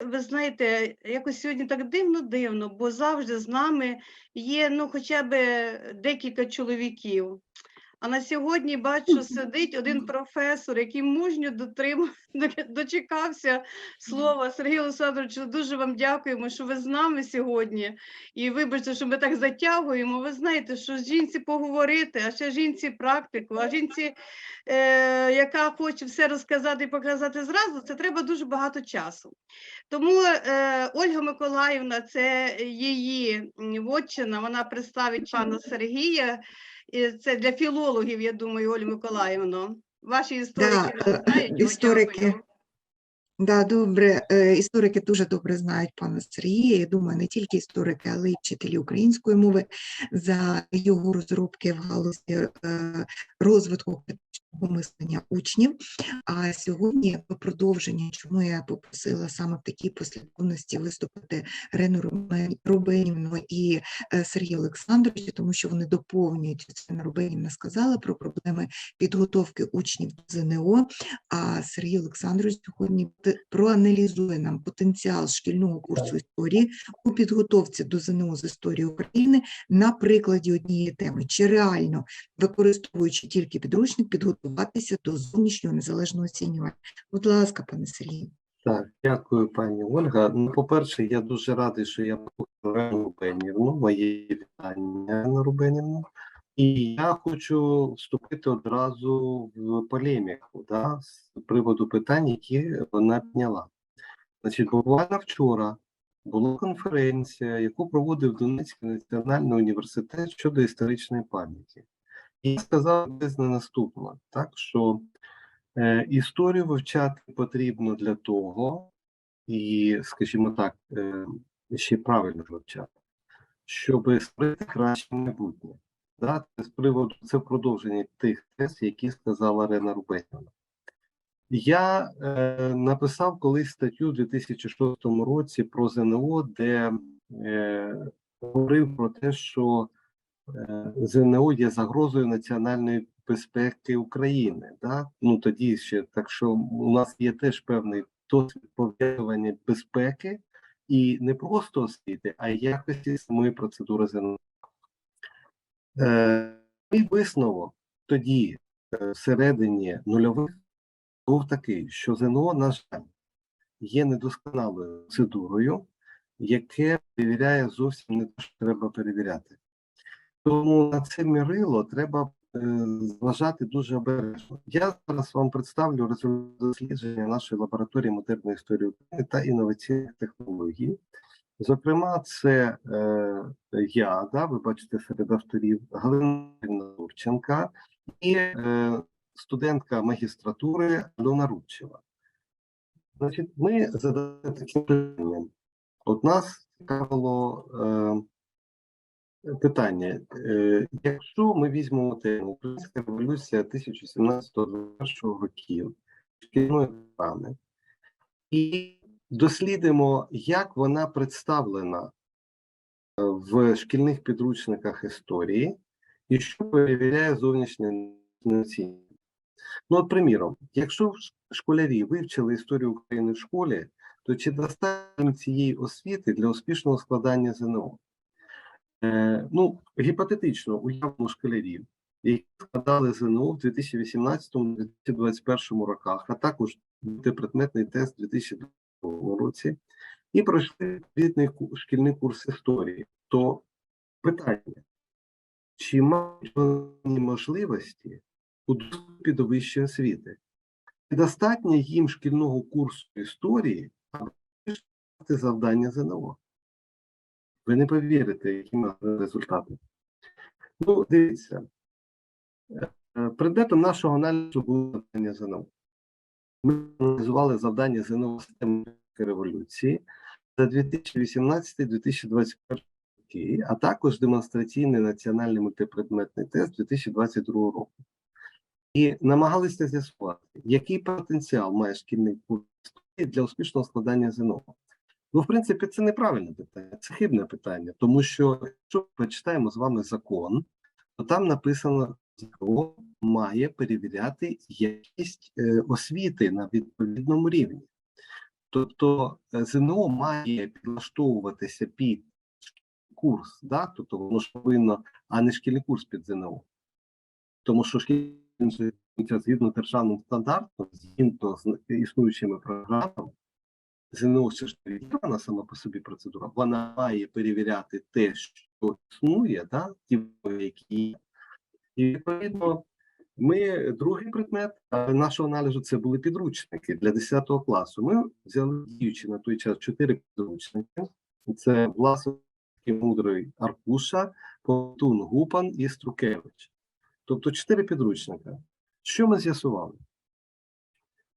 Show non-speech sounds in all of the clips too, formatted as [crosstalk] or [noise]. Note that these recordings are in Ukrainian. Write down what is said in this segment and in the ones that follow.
Ви знаєте, якось сьогодні так дивно-дивно, бо завжди з нами є ну, хоча б декілька чоловіків. А на сьогодні бачу, сидить один професор, який мужньо дотримав, [laughs] дочекався слова. Сергій Олександрович, дуже вам дякуємо, що ви з нами сьогодні. І вибачте, що ми так затягуємо. Ви знаєте, що жінці поговорити, а ще жінці практику, а жінці, е, яка хоче все розказати і показати зразу, це треба дуже багато часу. Тому е, Ольга Миколаївна, це її вотчина, вона представить пана Сергія. Це для філологів, я думаю, Олю Миколаївно. Ваші історики Да, е, знають. історики. Да, добре. Е, Історики дуже добре знають пана Сергія. Я думаю, не тільки історики, але й вчителі української мови за його розробки в галузі е, розвитку критичного мислення учнів. А сьогодні продовження, чому я попросила саме в такій послідовності виступити Рену Рубенівну і е, Сергія Олександровича, тому що вони доповнюють це Рубенівна сказала про проблеми підготовки учнів до ЗНО. А Сергій Олександрович сьогодні проаналізує нам потенціал шкільного курсу історії у підготовці до ЗНО з історії України на прикладі однієї теми, чи реально, використовуючи тільки підручник, підготуватися до зовнішнього незалежного оцінювання. Будь ласка, пане Сергію. Так, дякую, пані Ольга. Ну, по-перше, я дуже радий, що я Рену Рубенівну, моє вітання Рену Рубенівну. І я хочу вступити одразу в полеміку да, з приводу питань, які вона підняла. Значить, буквально вчора була конференція, яку проводив Донецький національний університет щодо історичної пам'яті. Я сказав десь на наступне, так, що Е, Історію вивчати потрібно для того, і, скажімо так, е, ще правильно вивчати, щоб створити краще майбутнє. Да? З приводу це продовження тих тез, які сказала Рена Рубенівна. Я е, написав колись статтю у 2006 році про ЗНО, де е, говорив про те, що ЗНО є загрозою національної безпеки України. Да? Ну тоді ще так, що у нас є теж певний досвід пов'язування безпеки і не просто освіти, а якості самої процедури ЗНО. Е, висновок тоді, е, всередині нульових, був такий, що ЗНО, на жаль, є недосконалою процедурою, яке перевіряє зовсім не те, що треба перевіряти. Тому на це мірило треба е, зважати дуже обережно. Я зараз вам представлю результати дослідження нашої лабораторії модерної історії України та інноваційних технологій. Зокрема, це е, я, да, ви бачите серед авторів, Галина Турченка і е, студентка магістратури Альона Рудчева. Значить, ми задали таким питанням. От нас цікавило е, питання. Е, якщо ми візьмемо тему Українська революція 1721 років шкільної програми і дослідимо, як вона представлена е, в шкільних підручниках історії і що перевіряє зовнішнє оцінювання. Ну, от, приміром, якщо школярі вивчили історію України в школі, то чи достатньо цієї освіти для успішного складання ЗНО? Е, ну, гіпотетично уявимо школярів, які складали ЗНО в 2018-2021 роках, а також предметний тест у 2022 році, і пройшли відповідний шкільний курс історії, то питання, чи мають вони можливості у доступі до вищої освіти? Чи Достатньо їм шкільного курсу історії, аби завдання ЗНО? Ви не повірите, які мали результати. Ну, дивіться, е, предметом нашого аналізу було завдання ЗНО. Ми аналізували завдання ЗНО системи революції за 2018-2021 роки, а також демонстраційний національний мультипредметний тест 2022 року. І намагалися з'ясувати, який потенціал має шкільний курс для успішного складання ЗНО. Ну, в принципі, це неправильне питання, це хибне питання, тому що якщо ми почитаємо з вами закон, то там написано, ЗНО має перевіряти якість е, освіти на відповідному рівні. Тобто е, ЗНО має підлаштовуватися під курс, да? тобто воно ж повинно, а не шкільний курс під ЗНО. Тому що шкільний згідно державним стандартом, згідно з існуючими програмами, ЗНО не сама по собі процедура, вона має перевіряти те, що існує, да? ті, які є. І відповідно, ми другий предмет нашого аналізу це були підручники для 10 класу. Ми взяли діючи на той час чотири підручники. Це Власовський мудрий Аркуша, Потун Гупан і Струкевич. Тобто чотири підручника. Що ми з'ясували?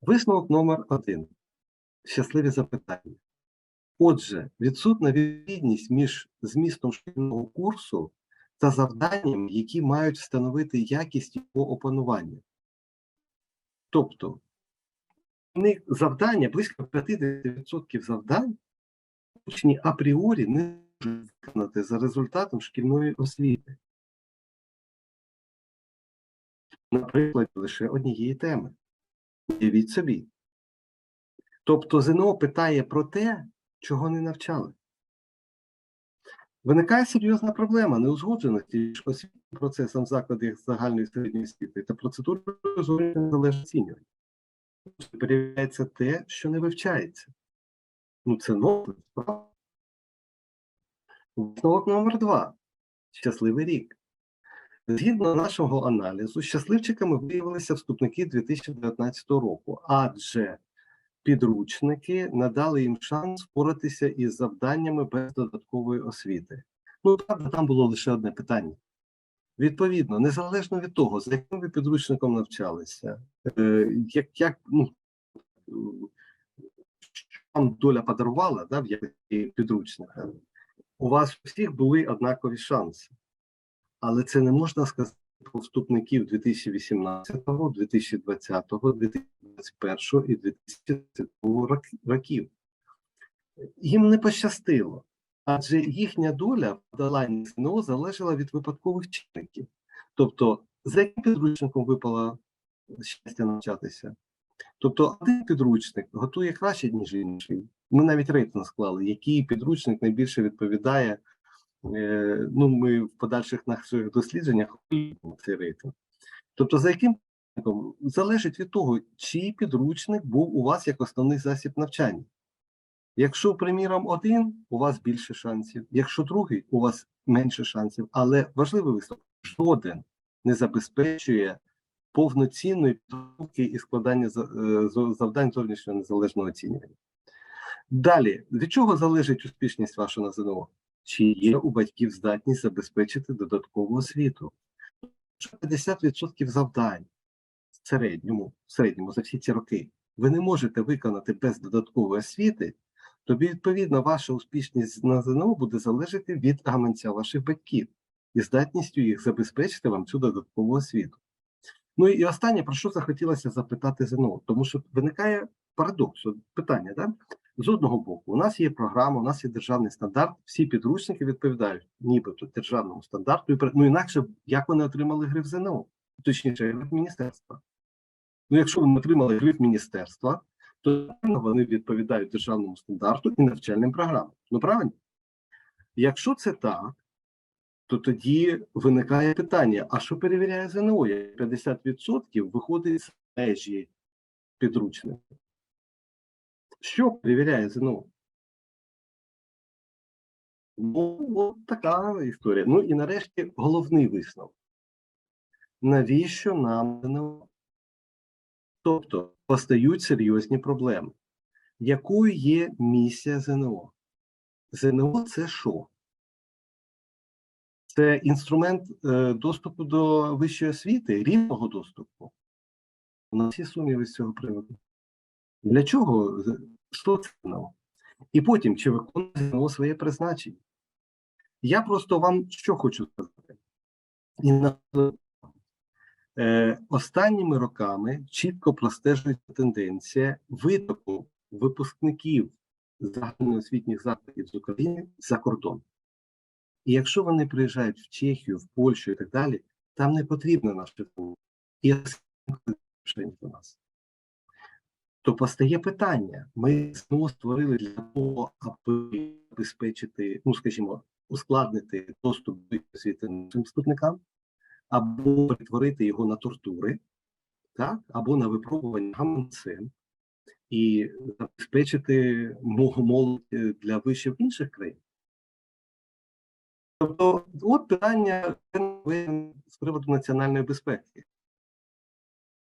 Висновок номер один. Щасливі запитання. Отже, відсутна відповідність між змістом шкільного курсу та завданням, які мають встановити якість його опанування. Тобто, у них завдання, близько 50% завдань, учні апріорі не можуть виконати за результатом шкільної освіти. Наприклад, лише однієї теми. Уявіть собі. Тобто ЗНО питає про те, чого не навчали. Виникає серйозна проблема неузгодженості між освітнім процесом в закладах загальної середньої освіти та процедурою незалежного оцінювання. Перевіряється те, що не вивчається. Ну, це нове справа. Висновок номер два. Щасливий рік. Згідно нашого аналізу, щасливчиками виявилися вступники 2019 року, адже підручники надали їм шанс впоратися із завданнями без додаткової освіти. Ну, правда, там було лише одне питання. Відповідно, незалежно від того, за яким ви підручником навчалися, е, як, як ну, що вам доля подарувала да, в якості підручника, у вас всіх були однакові шанси. Але це не можна сказати про вступників 2018, 2020, 2021 і 2022 років. Їм не пощастило, адже їхня доля в подоланні ЗНО залежала від випадкових чинників. Тобто, за яким підручником випало щастя навчатися? Тобто, один підручник готує краще, ніж інший. Ми навіть рейтинг склали, який підручник найбільше відповідає Е, ну, ми в подальших наших дослідженнях цей рейтинг. Тобто, за яким залежить від того, чий підручник був у вас як основний засіб навчання. Якщо, приміром, один, у вас більше шансів, якщо другий, у вас менше шансів. Але важливий висновок, жоден не забезпечує повноцінної підготовки і складання е, завдань зовнішнього незалежного оцінювання. Далі, від чого залежить успішність вашого на ЗНО? чи є у батьків здатність забезпечити додаткову освіту. Що 50% завдань середньому, середньому за всі ці роки ви не можете виконати без додаткової освіти, тобі, відповідно, ваша успішність на ЗНО буде залежати від гаманця ваших батьків і здатністю їх забезпечити вам цю додаткову освіту. Ну і останнє, про що захотілося запитати ЗНО, тому що виникає парадокс, питання, да? З одного боку, у нас є програма, у нас є державний стандарт, всі підручники відповідають нібито державному стандарту. Ну інакше як вони отримали гриф ЗНО, точніше, гриф міністерства. Ну, якщо вони отримали гриф міністерства, то вони відповідають державному стандарту і навчальним програмам. Ну правильно? Якщо це так, то тоді виникає питання: а що перевіряє ЗНО? Як 50% виходить з межі підручника. Що перевіряє ЗНО? Ну, от така історія. Ну і нарешті головний висновок. Навіщо нам ЗНО? Тобто постають серйозні проблеми. Якою є місія ЗНО? ЗНО це що? Це інструмент е, доступу до вищої освіти, рівного доступу. У нас є сумніви з цього приводу. Для чого? Що це ЗНО? І потім, чи виконує ЗНО своє призначення? Я просто вам що хочу сказати. І на, е, останніми роками чітко простежується тенденція витоку випускників загальноосвітніх закладів з України за кордон. І якщо вони приїжджають в Чехію, в Польщу і так далі, там не потрібно наше ЗНО. І до нас. То постає питання: ми знову створили для того, аби забезпечити, ну скажімо, ускладнити доступ до освіти нашим вступникам, або перетворити його на тортури, так? або на випробування гаманцем і забезпечити молодь е, для вишів інших країн. Тобто, от питання з приводу національної безпеки.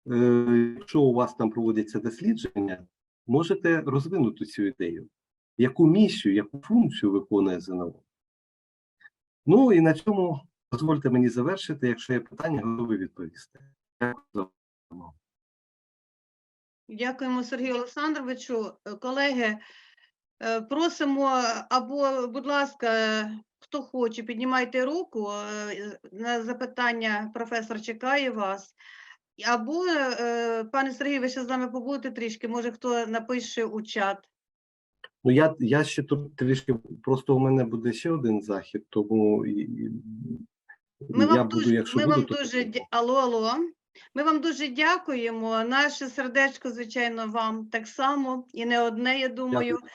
Е, Якщо у вас там проводяться дослідження, можете розвинути цю ідею. Яку місію, яку функцію виконує ЗНО? Ну і на цьому дозвольте мені завершити. Якщо є питання, готовий відповісти. Дякуємо Сергію Олександровичу. Е, Колеги, е, просимо або, будь ласка, хто хоче, піднімайте руку. е, На запитання професор чекає вас. Або, пане Сергію, ви ще з нами побудете трішки, може хто напише у чат. Ну, я, я ще тут трішки, просто у мене буде ще один захід, тому і, і- Ми я вам буду, дуже, якщо ми буду, вам то дуже дя- алло, алло. Ми вам дуже дякуємо. Наше сердечко, звичайно, вам так само, і не одне, я думаю. Дякую.